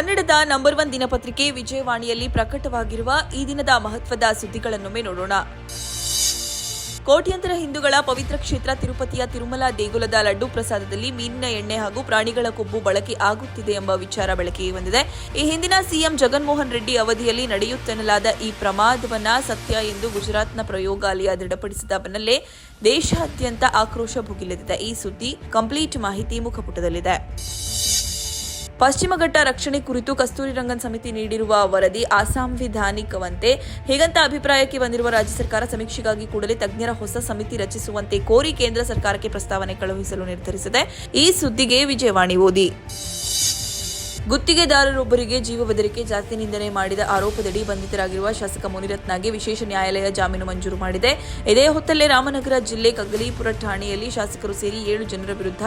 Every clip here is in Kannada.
ಕನ್ನಡದ ನಂಬರ್ ಒನ್ ದಿನಪತ್ರಿಕೆ ವಿಜಯವಾಣಿಯಲ್ಲಿ ಪ್ರಕಟವಾಗಿರುವ ಈ ದಿನದ ಮಹತ್ವದ ಸುದ್ದಿಗಳನ್ನೊಮ್ಮೆ ನೋಡೋಣ. ಕೋಟ್ಯಂತರ ಹಿಂದೂಗಳ ಪವಿತ್ರ ಕ್ಷೇತ್ರ ತಿರುಪತಿಯ ತಿರುಮಲ ದೇಗುಲದ ಲಡ್ಡು ಪ್ರಸಾದದಲ್ಲಿ ಮೀನಿನ ಎಣ್ಣೆ ಹಾಗೂ ಪ್ರಾಣಿಗಳ ಕೊಬ್ಬು ಬಳಕೆ ಆಗುತ್ತಿದೆ ಎಂಬ ವಿಚಾರ ಬೆಳಕಿಗೆ ಬಂದಿದೆ. ಈ ಹಿಂದಿನ ಸಿಎಂ ಜಗನ್ಮೋಹನ್ ರೆಡ್ಡಿ ಅವಧಿಯಲ್ಲಿ ನಡೆಯುತ್ತೆನ್ನಲಾದ ಈ ಪ್ರಮಾದವನ್ನ ಸತ್ಯ ಎಂದು ಗುಜರಾತ್ನ ಪ್ರಯೋಗಾಲಯ ದೃಢಪಡಿಸಿದ ಬೆನ್ನಲ್ಲೇ ದೇಶಾದ್ಯಂತ ಆಕ್ರೋಶ ಭುಗಿಲೆದಿದೆ. ಈ ಸುದ್ದಿ ಕಂಪ್ಲೀಟ್ ಮಾಹಿತಿ ಮುಖಪುಟದಲ್ಲಿದೆ. ಪಶ್ಚಿಮ ಘಟ್ಟ ರಕ್ಷಣೆ ಕುರಿತು ಕಸ್ತೂರಿ ರಂಗನ್ ಸಮಿತಿ ನೀಡಿರುವ ವರದಿ ಅಸಾಂವಿಧಾನಿಕವಂತೆ. ಹೀಗಂತ ಅಭಿಪ್ರಾಯಕ್ಕೆ ಬಂದಿರುವ ರಾಜ್ಯ ಸರ್ಕಾರ ಸಮೀಕ್ಷೆಗಾಗಿ ಕೂಡಲೇ ತಜ್ಞರ ಹೊಸ ಸಮಿತಿ ರಚಿಸುವಂತೆ ಕೋರಿ ಕೇಂದ್ರ ಸರ್ಕಾರಕ್ಕೆ ಪ್ರಸ್ತಾವನೆ ಕಳುಹಿಸಲು ನಿರ್ಧರಿಸಿದೆ. ಈ ಸುದ್ದಿಗೆ ವಿಜಯವಾಣಿ ಓದಿ. ಗುತ್ತಿಗೆದಾರರೊಬ್ಬರಿಗೆ ಜೀವ ಬೆದರಿಕೆ, ಜಾತಿ ನಿಂದನೆ ಮಾಡಿದ ಆರೋಪದಡಿ ಬಂಧಿತರಾಗಿರುವ ಶಾಸಕ ಮುನಿರತ್ನಗೆ ವಿಶೇಷ ನ್ಯಾಯಾಲಯ ಜಾಮೀನು ಮಂಜೂರು ಮಾಡಿದೆ. ಇದೇ ಹೊತ್ತಲ್ಲೇ ರಾಮನಗರ ಜಿಲ್ಲೆ ಕಗ್ಗಲೀಪುರ ಠಾಣೆಯಲ್ಲಿ ಶಾಸಕರು ಸೇರಿ ಏಳು ಜನರ ವಿರುದ್ಧ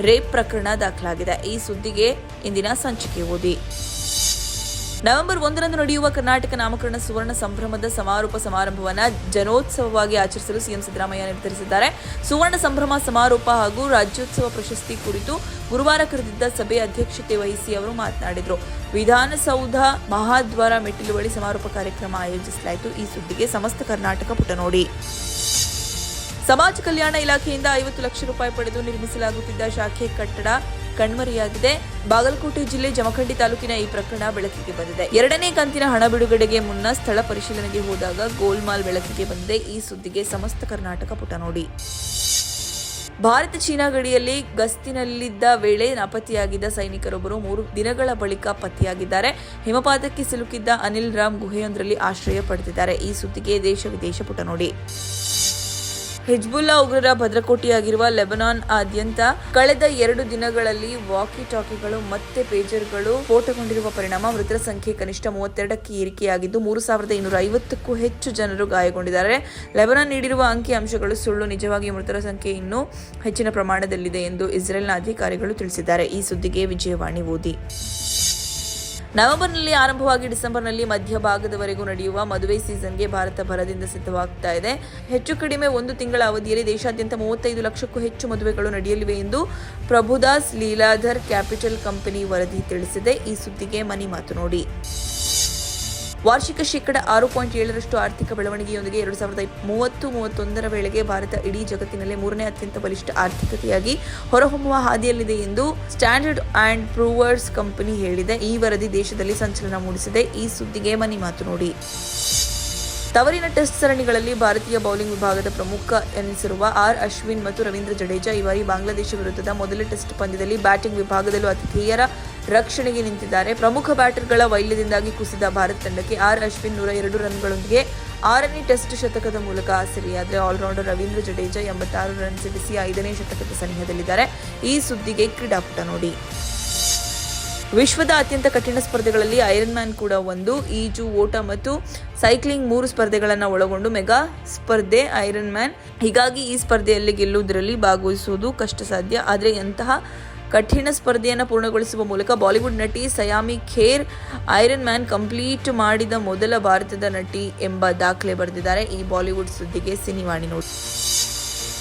ರೇಪ್ ಪ್ರಕರಣ ದಾಖಲಾಗಿದೆ. ಈ ಸುದ್ದಿಗೆ ಇಂದಿನ ಸಂಚಿಕೆ ಓದಿ. ನವೆಂಬರ್ ಒಂದರಂದು ನಡೆಯುವ ಕರ್ನಾಟಕ ನಾಮಕರಣ ಸುವರ್ಣ ಸಂಭ್ರಮದ ಸಮಾರೋಪ ಸಮಾರಂಭವನ್ನು ಜನೋತ್ಸವವಾಗಿ ಆಚರಿಸಲು ಸಿಎಂ ಸಿದ್ದರಾಮಯ್ಯ ನಿರ್ಧರಿಸಿದ್ದಾರೆ. ಸುವರ್ಣ ಸಂಭ್ರಮ ಸಮಾರೋಪ ಹಾಗೂ ರಾಜ್ಯೋತ್ಸವ ಪ್ರಶಸ್ತಿ ಕುರಿತು ಗುರುವಾರ ಕರೆದಿದ್ದ ಸಭೆ ಅಧ್ಯಕ್ಷತೆ ವಹಿಸಿ ಅವರು ಮಾತನಾಡಿದರು. ವಿಧಾನಸೌಧ ಮಹಾದ್ವಾರ ಮೆಟ್ಟಿಲು ಬಳಿ ಸಮಾರೋಪ ಕಾರ್ಯಕ್ರಮ ಆಯೋಜಿಸಲಾಯಿತು. ಈ ಸುದ್ದಿಗೆ ಸಮಸ್ತ ಕರ್ನಾಟಕ ಪುಟ ನೋಡಿ. ಸಮಾಜ ಕಲ್ಯಾಣ ಇಲಾಖೆಯಿಂದ ಐವತ್ತು ಲಕ್ಷ ರೂಪಾಯಿ ಪಡೆದು ನಿರ್ಮಿಸಲಾಗುತ್ತಿದ್ದ ಶಾಖೆ ಕಟ್ಟಡ ಕಣ್ಮರೆಯಾಗಿದೆ. ಬಾಗಲಕೋಟೆ ಜಿಲ್ಲೆ ಜಮಖಂಡಿ ತಾಲೂಕಿನ ಈ ಪ್ರಕರಣ ಬೆಳಕಿಗೆ ಬಂದಿದೆ. ಎರಡನೇ ಕಂತಿನ ಹಣ ಬಿಡುಗಡೆಗೆ ಮುನ್ನ ಸ್ಥಳ ಪರಿಶೀಲನೆಗೆ ಹೋದಾಗ ಗೋಲ್ಮಾಲ್ ಬೆಳಕಿಗೆ ಬಂದಿದೆ. ಈ ಸುದ್ದಿಗೆ ಸಮಸ್ತ ಕರ್ನಾಟಕ ಪುಟ ನೋಡಿ. ಭಾರತ ಚೀನಾ ಗಡಿಯಲ್ಲಿ ಗಸ್ತಿನಲ್ಲಿದ್ದ ವೇಳೆ ನಾಪತ್ತೆಯಾಗಿದ್ದ ಸೈನಿಕರೊಬ್ಬರು ಮೂರು ದಿನಗಳ ಬಳಿಕ ಪತ್ತೆಯಾಗಿದ್ದಾರೆ. ಹಿಮಪಾತಕ್ಕೆ ಸಿಲುಕಿದ್ದ ಅನಿಲ್ ರಾಮ್ ಗುಹೆಯೊಂದರಲ್ಲಿ ಆಶ್ರಯ ಪಡೆದಿದ್ದಾರೆ. ಈ ಸುದ್ದಿಗೆ ದೇಶ ವಿದೇಶ ಪುಟ ನೋಡಿ. ಹಿಜ್ಬುಲ್ಲಾ ಉಗ್ರರ ಭದ್ರಕೋಟಿಯಾಗಿರುವ ಲೆಬನಾನ್ ಆದ್ಯಂತ ಕಳೆದ ಎರಡು ದಿನಗಳಲ್ಲಿ ವಾಕಿ ಟಾಕಿಗಳು ಮತ್ತೆ ಪೇಜರ್ಗಳು ಸ್ಫೋಟಗೊಂಡಿರುವ ಪರಿಣಾಮ, ಮೃತರ ಸಂಖ್ಯೆ ಕನಿಷ್ಠ ಮೂವತ್ತೆರಡಕ್ಕೆ ಏರಿಕೆಯಾಗಿದ್ದು, ಮೂರು ಸಾವಿರದ ಇನ್ನೂರ ಐವತ್ತಕ್ಕೂ ಹೆಚ್ಚು ಜನರು ಗಾಯಗೊಂಡಿದ್ದಾರೆ. ಲೆಬನಾನ್ ನೀಡಿರುವ ಅಂಕಿ ಅಂಶಗಳು ಸುಳ್ಳು, ನಿಜವಾಗಿ ಮೃತರ ಸಂಖ್ಯೆ ಇನ್ನೂ ಹೆಚ್ಚಿನ ಪ್ರಮಾಣದಲ್ಲಿದೆ ಎಂದು ಇಸ್ರೇಲ್ನ ಅಧಿಕಾರಿಗಳು ತಿಳಿಸಿದ್ದಾರೆ. ಈ ಸುದ್ದಿಗೆ ವಿಜಯವಾಣಿ ಓದಿ. ನವೆಂಬರ್ನಲ್ಲಿ ಆರಂಭವಾಗಿ ಡಿಸೆಂಬರ್ನಲ್ಲಿ ಮಧ್ಯಭಾಗದವರೆಗೂ ನಡೆಯುವ ಮದುವೆ ಸೀಸನ್ಗೆ ಭಾರತ ಭರದಿಂದ ಸಿದ್ಧವಾಗ್ತಾ ಇದೆ. ಹೆಚ್ಚು ಕಡಿಮೆ ಒಂದು ತಿಂಗಳ ಅವಧಿಯಲ್ಲಿ ದೇಶಾದ್ಯಂತ ಮೂವತ್ತೈದು ಲಕ್ಷಕ್ಕೂ ಹೆಚ್ಚು ಮದುವೆಗಳು ನಡೆಯಲಿವೆ ಎಂದು ಪ್ರಭುದಾಸ್ ಲೀಲಾಧರ್ ಕ್ಯಾಪಿಟಲ್ ಕಂಪನಿ ವರದಿ ತಿಳಿಸಿದೆ. ಈ ಸುದ್ದಿಗೆ ಮನಿ ಮಾತು ನೋಡಿ. ವಾರ್ಷಿಕ ಶೇಕಡ ಆರು ಪಾಯಿಂಟ್ ಏಳರಷ್ಟು ಆರ್ಥಿಕ ಬೆಳವಣಿಗೆಯೊಂದಿಗೆ ಎರಡು ಸಾವಿರದ ಮೂವತ್ತು ಮೂವತ್ತೊಂದರ ವೇಳೆಗೆ ಭಾರತ ಇಡೀ ಜಗತ್ತಿನಲ್ಲೇ ಮೂರನೇ ಅತ್ಯಂತ ಬಲಿಷ್ಠ ಆರ್ಥಿಕತೆಯಾಗಿ ಹೊರಹೊಮ್ಮುವ ಹಾದಿಯಲ್ಲಿದೆ ಎಂದು ಸ್ಟ್ಯಾಂಡರ್ಡ್ ಆ್ಯಂಡ್ ಪ್ರೂವರ್ಸ್ ಕಂಪನಿ ಹೇಳಿದೆ. ಈ ವರದಿ ದೇಶದಲ್ಲಿ ಸಂಚಲನ ಮೂಡಿಸಿದೆ. ಈ ಸುದ್ದಿಗೆ ಮನಿ ಮಾತು ನೋಡಿ. ತವರಿನ ಟೆಸ್ಟ್ ಸರಣಿಗಳಲ್ಲಿ ಭಾರತೀಯ ಬೌಲಿಂಗ್ ವಿಭಾಗದ ಪ್ರಮುಖ ಎನಿಸಿರುವ ಆರ್ ಅಶ್ವಿನ್ ಮತ್ತು ರವೀಂದ್ರ ಜಡೇಜಾ ಈ ಬಾರಿ ಬಾಂಗ್ಲಾದೇಶ ವಿರುದ್ಧದ ಮೊದಲ ಟೆಸ್ಟ್ ಪಂದ್ಯದಲ್ಲಿ ಬ್ಯಾಟಿಂಗ್ ವಿಭಾಗದಲ್ಲೂ ಅತಿಥೇಯರ ರಕ್ಷಣೆಗೆ ನಿಂತಿದ್ದಾರೆ. ಪ್ರಮುಖ ಬ್ಯಾಟರ್ಗಳ ವೈಲ್ಯದಿಂದಾಗಿ ಕುಸಿದ ಭಾರತ ತಂಡಕ್ಕೆ ಆರ್ ಅಶ್ವಿನ್ ನೂರ ಎರಡು ರನ್ಗಳೊಂದಿಗೆ ಆರನೇ ಟೆಸ್ಟ್ ಶತಕದ ಮೂಲಕ ಆಸರಿಯಾದರೆ ಆಲ್ರೌಂಡರ್ ರವೀಂದ್ರ ಜಡೇಜಾ ಎಂಬತ್ತಾರು ರನ್ ಸಿಡಿಸಿ ಐದನೇ ಶತಕದ ಸನಿಹದಲ್ಲಿದ್ದಾರೆ. ಈ ಸುದ್ದಿಗೆ ಕ್ರೀಡಾಪುಟ ನೋಡಿ. ವಿಶ್ವದ ಅತ್ಯಂತ ಕಠಿಣ ಸ್ಪರ್ಧೆಗಳಲ್ಲಿ ಐರನ್ ಮ್ಯಾನ್ ಕೂಡ ಒಂದು, ಈಜು, ಓಟ ಮತ್ತು ಸೈಕ್ಲಿಂಗ್ ಮೂರು ಸ್ಪರ್ಧೆಗಳನ್ನು ಒಳಗೊಂಡು ಮೆಗಾ ಸ್ಪರ್ಧೆ ಐರನ್ ಮ್ಯಾನ್ ಹೀಗಾಗಿ ಈ ಸ್ಪರ್ಧೆಯಲ್ಲಿ ಗೆಲ್ಲುವುದರಲ್ಲಿ ಭಾಗವಹಿಸುವುದು ಕಷ್ಟ ಸಾಧ್ಯ ಆದರೆ ಎಂತಹ ಕಠಿಣ ಸ್ಪರ್ಧೆಯನ್ನು ಪೂರ್ಣಗೊಳಿಸುವ ಮೂಲಕ ಬಾಲಿವುಡ್ ನಟಿ Saiyami Kher iron man complete ಮಾಡಿದ ಮೊದಲ ಭಾರತದ ನಟಿ ಎಂಬ ದಾಖಲೆ ಬರೆದಿದ್ದಾರೆ. ಈ ಬಾಲಿವುಡ್ ಸುದ್ದಿಗೆ ಸಿನಿವಾಣಿ ನೋಡಿ.